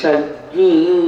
神嗯嗯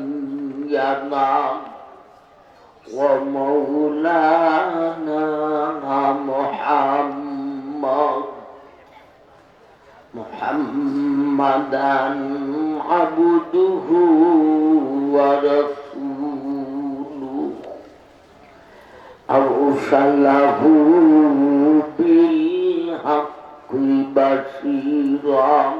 ومولانا محمد محمدا عبده ورسوله أرسله بالحق بشيرا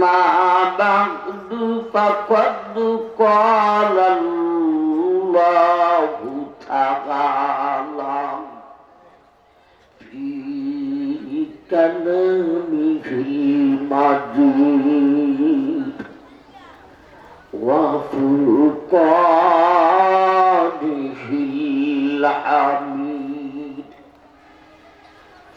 بعد فقد قال الله تعالى في كلامه المجيد وفرقانه الحميد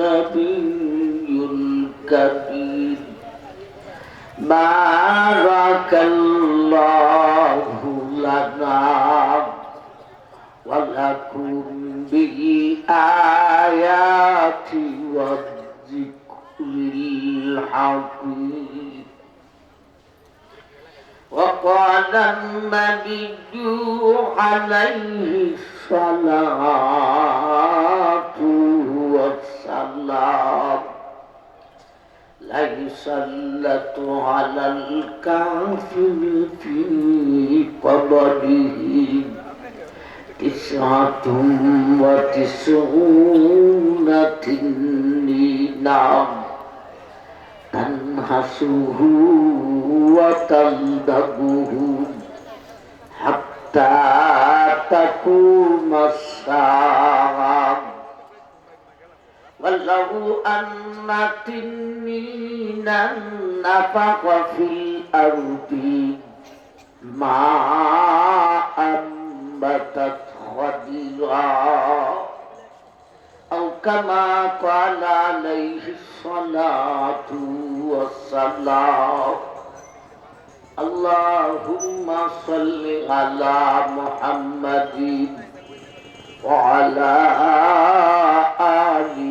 النبي الكريم بارك الله لنا ولكم بالآيات والذكر الحكيم وقال النبي عليه الصلاة والسلام ليس اللت على الكافر في قبره تسعة وتسعون تنينا تنهشه وتلدغه حتى تقوم الساعة ولو أن تنينا نفخ في الأرض. ما أنبتت خضرا. أو كما قال عليه الصلاة والسلام. اللهم صل على محمد وعلى آل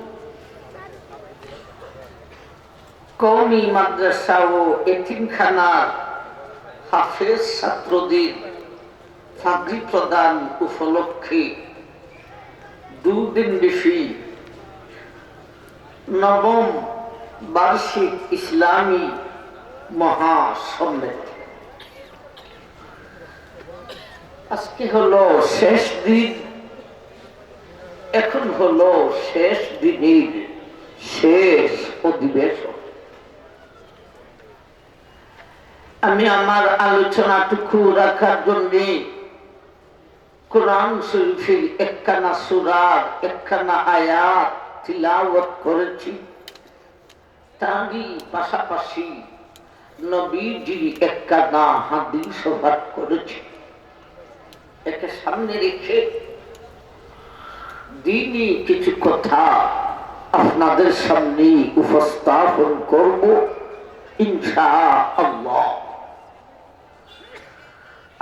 কৌমি মাদ্রাসা ও এতিমখানার হাফেজ ছাত্রদের ফাগরি প্রদান উপলক্ষে দুদিন বেশি নবম বার্ষিক ইসলামী মহাসম্মেলন। আজকে হলো শেষ দিন। এখন হলো শেষ দিনের শেষ অধিবেশন। আমি আমার আলোচনাটুকু রাখার জন্য কোরআন শরীফের একখানা সুরার একখানা আয়াত তিলাওয়াত করেছি। তারই পাশাপাশি নবীজির একখানা হাদিস পাঠ করেছি। একে সামনে রেখে দিনই কিছু কথা আপনাদের সামনে উপস্থাপন করব ইনশা আল্লাহ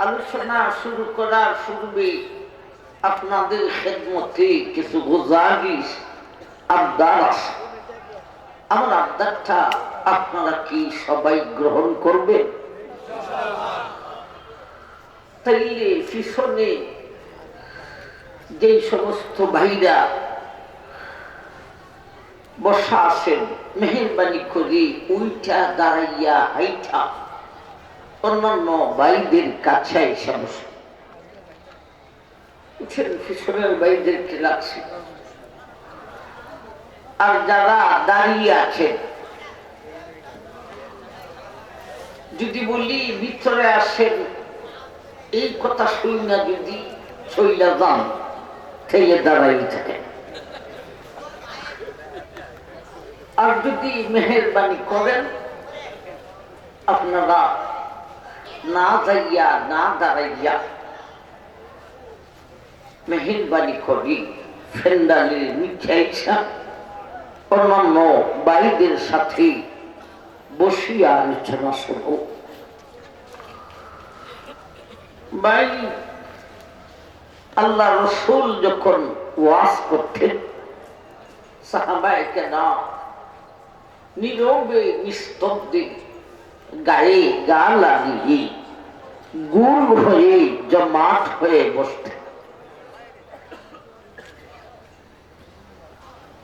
আলোচনা শুরু করার পূর্বে আপনাদের খেদমতে কিছু গুজারিশ আবদার। আছে আমার আবদারটা আপনারা কি সবাই গ্রহণ করবেন? তাইলে পিছনে যে সমস্ত ভাইরা বসা আছেন, মেহরবানি করি উইটা দাঁড়াইয়া হাইটা অন্যান্য ভাইদের কাছে এসে বসে। আর যারা দাঁড়িয়ে আছেন যদি বলি ভিতরে আসেন, এই কথা শুই না যদি শৈলা যান থেকে দাঁড়াই থাকে। আর যদি মেহরবানি করেন, আপনারা না যাইয়া না দাঁড়াইয়া মেহরবানি করি ফেন্ডালের মিঠাইছা। অন্যান্য বাইদের সাথে বসিয়া আলোচনা শুরু আল্লাহ রসুল যখন ওয়াজ করতেন, সাহাবায় কেনা নীরবে নিস্তব্ধে গায়ে গা লাগিয়ে গুল হয়ে জমাট হয়ে বসতে।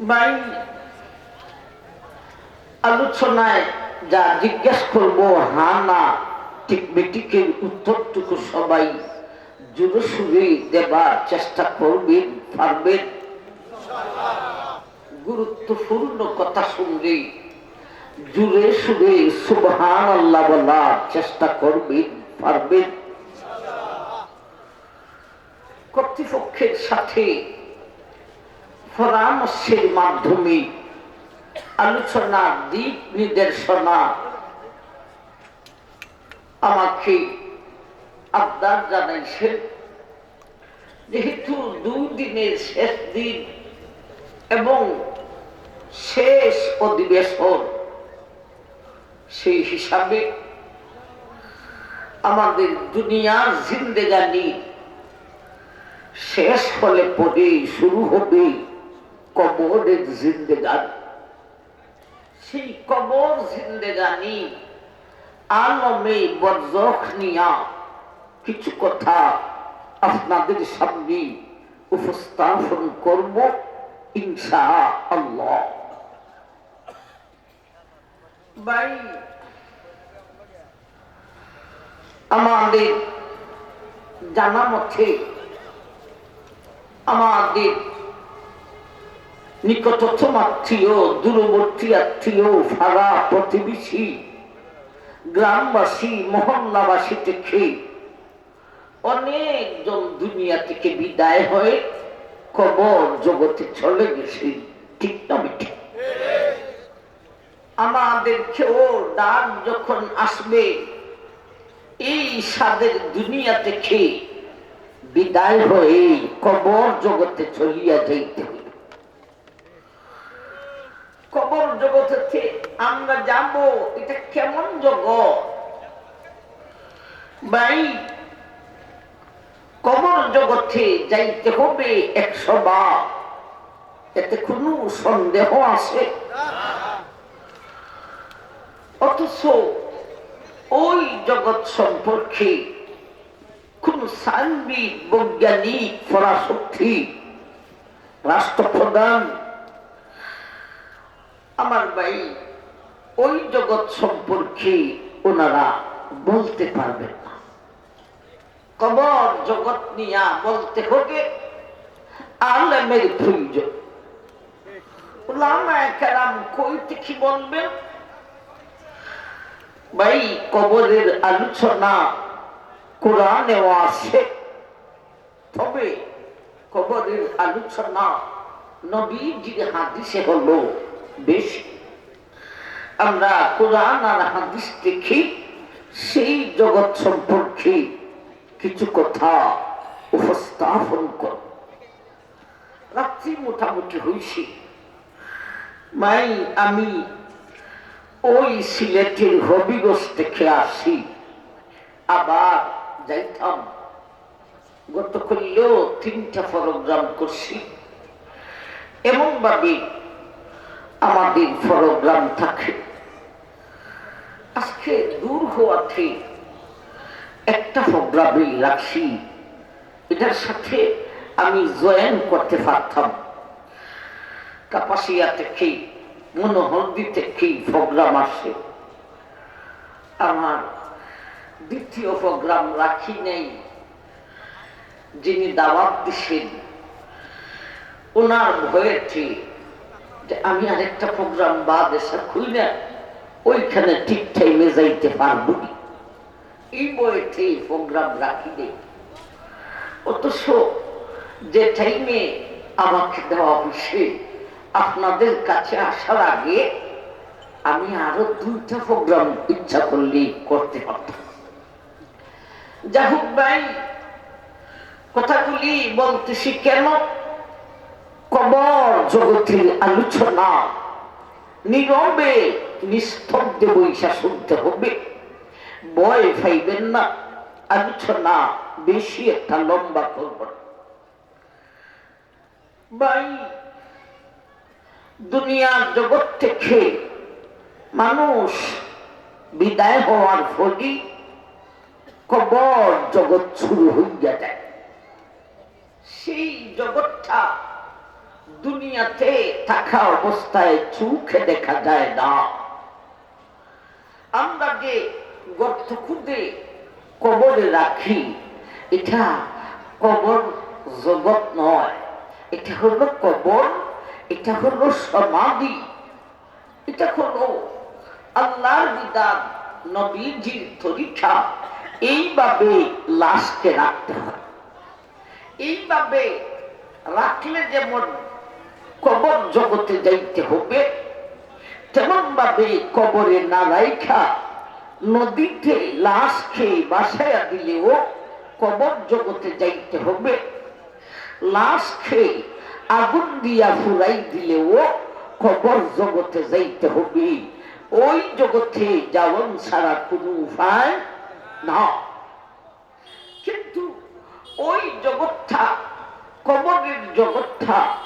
ভাই, আলোচনায় যা জিজ্ঞেস করব, হা না, ঠিক বেটিকের উত্তরটুকু সবাই জোরে সুরে দেবার চেষ্টা করবেন, পারবেন? গুরুত্বপূর্ণ কথা শুনলে জুড়ে সুরে সুবহান আল্লাহ বলার চেষ্টা করবেন, পারবেন। কর্তৃপক্ষের সাথে পরামর্শের মাধ্যমে আলোচনা, দিক নির্দেশনা আমাকে আবদার জানাইছেন। যেহেতু দুই দিনের শেষ দিন এবং শেষ অধিবেশন সেই হিসাবে আমাদের দুনিয়ার জিন্দেগানি শেষ হলে পরে শুরু হবে কবরের জিন্দেগানি। সেই কবর জিন্দেগানি আলমে বরজখ নিয়া কিছু কথা আপনাদের সামনে উপস্থাপন করব ইনশা আল্লাহ ভাই আমাদের জানা মতে আমাদের দূরবর্তী আত্মীয় প্রতিবেশী, গ্রামবাসী মহল্লাবাসী থেকে অনেকজন দুনিয়া থেকে বিদায় হয়ে কবর জগতে চলে গেছে। ঠিক না আমাদেরকেও ডাক যখন আসবে, এই সাদের দুনিয়া থেকে বিদায় হয়ে কবর জগতে চলিয়া যাইতে কবর জগতে আমরা যাব, এটা কেমন জগৎ? ভাই, কবর জগতে যাইতে হবে একশো বার, এতে কোনো সন্দেহ আছে? অথচ ওই জগৎ সম্পর্কে কোন সাংবিক বৈজ্ঞানিক পরাশক্তি, রাষ্ট্রপ্রধান, আমার ভাই, ওই জগৎ সম্পর্কে ওনারা বলতে পারবেন না। কবর জগৎ নিয়া বলতে হবে, আলেমের প্রয়োজন। ওলামা কেরাম কই থেকে বলবেন? ভাই, কবরের আলোচনা কোরআনেও আছে। তবে কবরের আলোচনা নবীজির হাদিসে হলো বেশি। আমরা কোরআন আর হাদিস দেখি, সেই জগৎ সম্পর্কে কিছু কথা উপস্থাপন কর। রাত্রি মোটামুটি হয়েছি। মাই আমি ওই সিলেটের হবিগঞ্জ থেকে আসি আবার যাইতাম গত করলেও তিনটা প্রোগ্রাম করছি। এমন ভাবে আমাদের প্রোগ্রাম থাকে। আজকে দূর হওয়াতে একটা প্রোগ্রামই রাখছি এটার সাথে আমি জয়েন করতে পারতাম। কাপাসিয়া থেকে মনোহরদি থেকেই প্রোগ্রাম আসে। আমার দ্বিতীয় প্রোগ্রাম রাখি নেই, যিনি দাওয়াত দিছেন। ওনার ভয়েতে যে আমি আরেকটা প্রোগ্রাম বাদ এসে খুললে ওইখানে ঠিক টাইমে যাইতে পারব না। এই বইতে প্রোগ্রাম রাখি নেই। অথচ যে টাইমে আমাকে দেওয়া হয়েছে আপনাদের কাছে আসার আগে আমি আরও দুইটা প্রোগ্রাম ইচ্ছা করলেই করতে পারতাম। যাহুক ভাই, কথাগুলি বলতেছি কেন? কবর জগতের আলোচনা। নীরবে নিস্তব্ধে বৈশা শুনতে হবে। ভয় পাইবেন না, আলোচনা বেশি একটা লম্বা করব। ভাই দুনিয়ার জগৎ থেকে মানুষ বিদায় হওয়ার ফলে কবর জগৎ শুরু হইয়া যায়। সেই জগৎটা দুনিয়াতে থাকা অবস্থায় চোখে দেখা যায় না। আমরা যে গর্ত খুদে কবরে রাখি, এটা কবর জগৎ নয়, এটা হলো কবর এটা হলো সমাধি, এটা হলো আল্লাহর বিধান, নবীজির তরিকা। এইভাবে লাশকে রাখতে হয়। এইভাবে রাখলে যেমন কবর জগতে যাইতে হবে তেমন ভাবে কবরে না রাইখা নদীতে লাশ খেয়ে বাসায়া দিলেও কবর জগতে যাইতে হবে। লাশ খেয়ে আগুন দিয়া ফুরাই দিলেও কবর জগতে যাইতে হবে। ওই জগতে যাওয়ান ছাড়া কোনো উপায় না। কিন্তু ওই জগৎটা, কবরের জগৎটা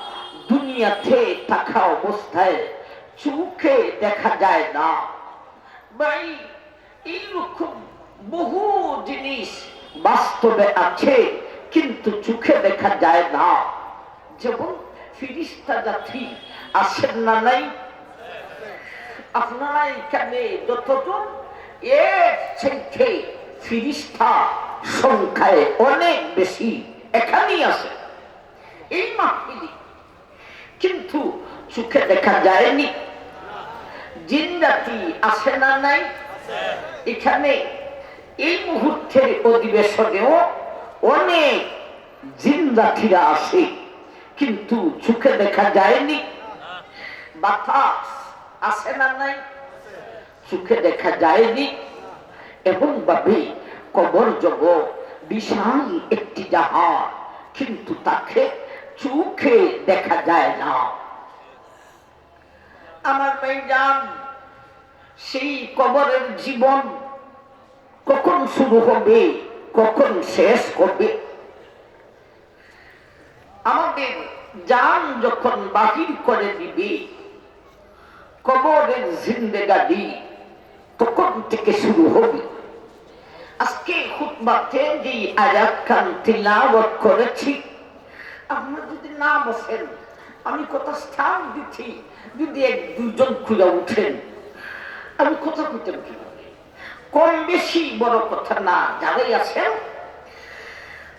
দুনিয়াতে থাকা অবস্থায় চোখে দেখা যায় না। ভাই, এইরকম বহু জিনিস বাস্তবে আছে, কিন্তু চোখে দেখা যায় না। যেমন ফিরিস্তা জাতি আসেন না নাই? আপনারা এখানে যতজন, এর থেকে ফিরিস্তা সংখ্যায় অনেক বেশি এখানেই আছে। এই মাহফিলি কিন্তু চোখে দেখা যায়নি। জিন জাতি আসে না নাই? এখানে এই মুহূর্তের অধিবেশনেও অনেক জিন জাতিরা আসে। কিন্তু চোখে দেখা যায়নি। আসে না নাই? চোখে দেখা যায়নি। এবং ভাবে কবর জগৎ বিশাল একটি জাহাজ, কিন্তু তাকে চোখে দেখা যায় না। আমার মেয়েজান সেই কবরের জীবন কখন শুরু হবে, কখন শেষ হবে আমাদের যান যখন বাহির করে দিবে, কবরের জিন্দেগাদি তখন থেকে শুরু হবে। আজকে খুতবাতে যে খান করেছি আপনারা যদি না বসেন, আমি কত স্থান দিচ্ছি, যদি এক দুজন খুলে উঠেন, আমি কথা কইতাম কীভাবে? কম বেশি বড় কথা না, যারাই আছেন,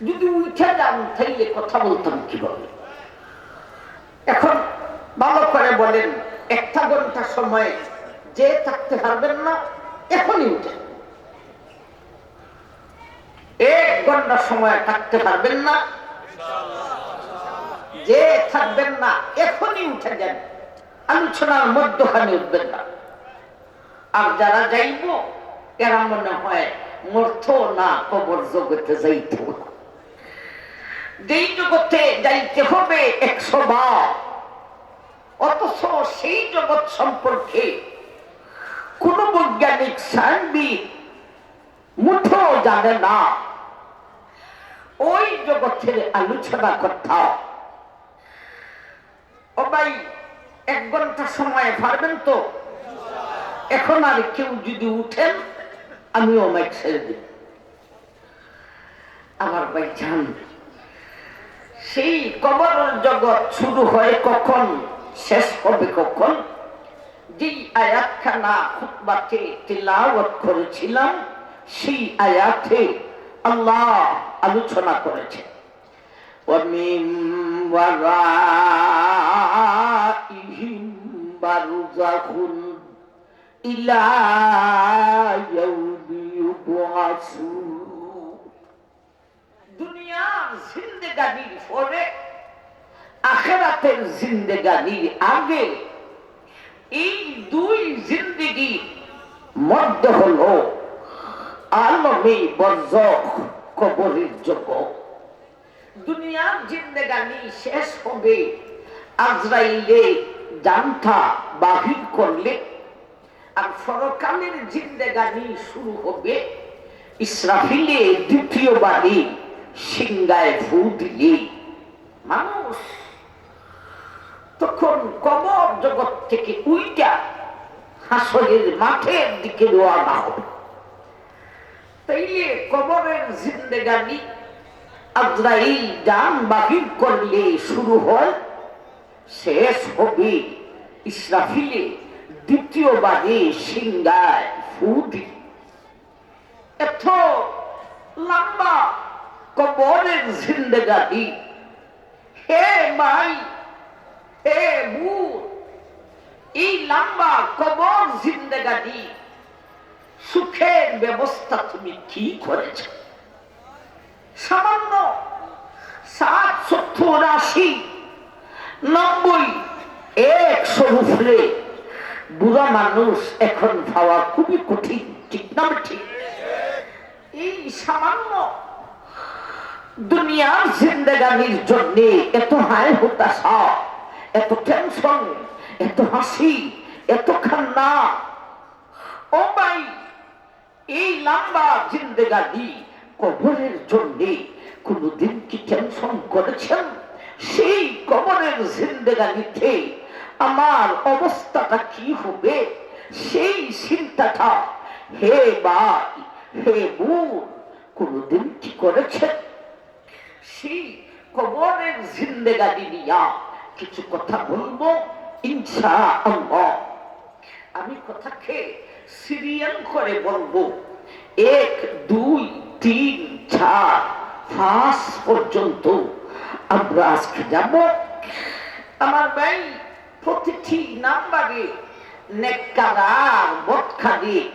যদি উঠে যান, তাইলে কথা বলতাম কীভাবে? এখন ভালো করে বলেন, একটা ঘণ্টা সময় যে থাকতে পারবেন না, এখনই উঠেন এক ঘণ্টা সময় থাকতে পারবেন না, যে থাকবেন না, এখনই উঠে যান। আলোচনার মধ্যখানে উঠবেন না। আর যারা যাইব, এরা মনে হয় মর্থ না কবর জগতে যাইতে যেই জগতে যাইতে হবে একশো বার। অথচ সেই জগৎ সম্পর্কে কোন বৈজ্ঞানিক সায়নবিদ মুঠো জানে না। ওই জগতের আলোচনা করতাম ও ভাই, এক ঘণ্টা সময় পারবেন তো? এখন আর কেউ যদি উঠেন আমি মাইক ছেড়ে দিই। আমার ভাই জান সেই কবর জগৎ শুরু হয় কখন শেষ হবে কখন যেই আয়াতখানা খুতবাতে তিলাওয়াত করেছিলাম সেই আয়াতে আল্লাহ আলোচনা করেছে ومن ورائهم برزخ إلى يوم يبعثون দুনিয়ার জিন্দেগানির পরে আখেরাতের জিন্দেগানির আগে। এই দুই জিন্দেগি মধ্যে হলো আলমে বরজখ কবরের জগৎ দুনিয়ার জিন্দেগানি শেষ হবে, আজরাইলে জানটা বাহির করলে। আর সরকালের জিন্দেগানি শুরু হবে ইসরাফিলে দ্বিতীয়বারে সিংগায় ফু দিলে মানুষ তখন কবর জগৎ থেকে উইটা হাসরের মাঠের দিকে রওনা হবে তাইলে কবরের জিন্দেগানি আজরাইল যান বাহির করলে শুরু হয়, শেষ হবে ইসরাফিলে দ্বিতীয়বারে সিংগায় ফুদি এত লম্বা কবরের জিন্দেগানি হে ভাই হে এই লম্বা কবর জিন্দেগানি সুখের ব্যবস্থা তুমি কি করেছ? সামান্য সাত সত্তর আশি, নব্বই, একশো উপরে বুড়া মানুষ এখন পাওয়া খুবই কঠিন, ঠিক না ঠিক এই সামান্য দুনিয়ার জিন্দেগানির জন্য এত হায় হতাশা, এত টেনশন এত হাসি, এত খান্না। ও ভাই এই লম্বা জিন্দেগানি কবরের জন্য কোনদিন কি টেনশন করেছেন? সেই কবরের জিন্দেগানিতে আমার অবস্থাটা কি হবে? সেই চিন্তাটা, হে ভাই, হে বোন, কোনদিন কি করেছেন? সেই কবরের নিয়া কিছু কথা বলব ইনশা আল্লাহ আমি কথাকে সিরিয়াল করে বলব। এক, দুই, তিন, চার, পাঁচ পর্যন্ত আমরা আজকে যাব। আমার ভাই প্রতিটি নাম্বারে নেককার বদখালি।